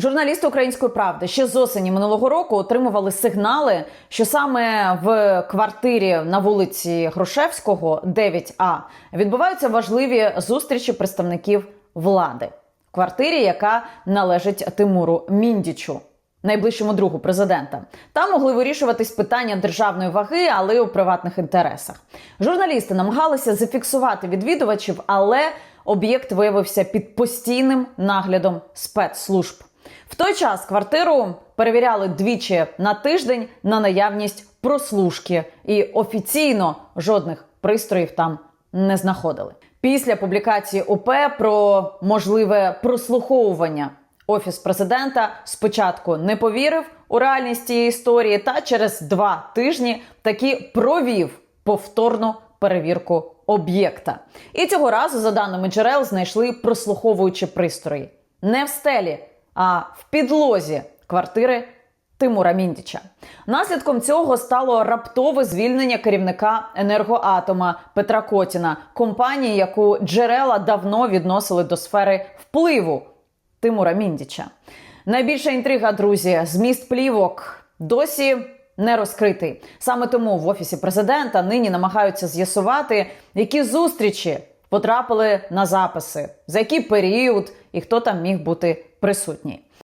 Журналісти української правди ще з осені минулого року отримували сигнали, що саме в квартирі на вулиці Грушевського, 9А, відбуваються важливі зустрічі представників влади. В квартирі, яка належить Тимуру Міндічу, найближчому другу президента. Там могли вирішуватись питання державної ваги, але у приватних інтересах. Журналісти намагалися зафіксувати відвідувачів, але об'єкт виявився під постійним наглядом спецслужб. В той час квартиру перевіряли двічі на тиждень на наявність прослушки, і офіційно жодних пристроїв там не знаходили. Після публікації ОП про можливе прослуховування офіс президента спочатку не повірив у реальність цієї історії, та через два тижні таки провів повторну перевірку об'єкта. І цього разу, за даними джерел, знайшли прослуховуючі пристрої не в стелі, а в підлозі квартири Тимура Міндіча. Наслідком цього стало раптове звільнення керівника енергоатома Петра Котіна, компанії, яку джерела давно відносили до сфери впливу Тимура Міндіча. Найбільша інтрига, друзі, зміст плівок досі не розкритий. Саме тому в офісі президента нині намагаються з'ясувати, які зустрічі потрапили на записи, за який період і хто там міг бути присутній.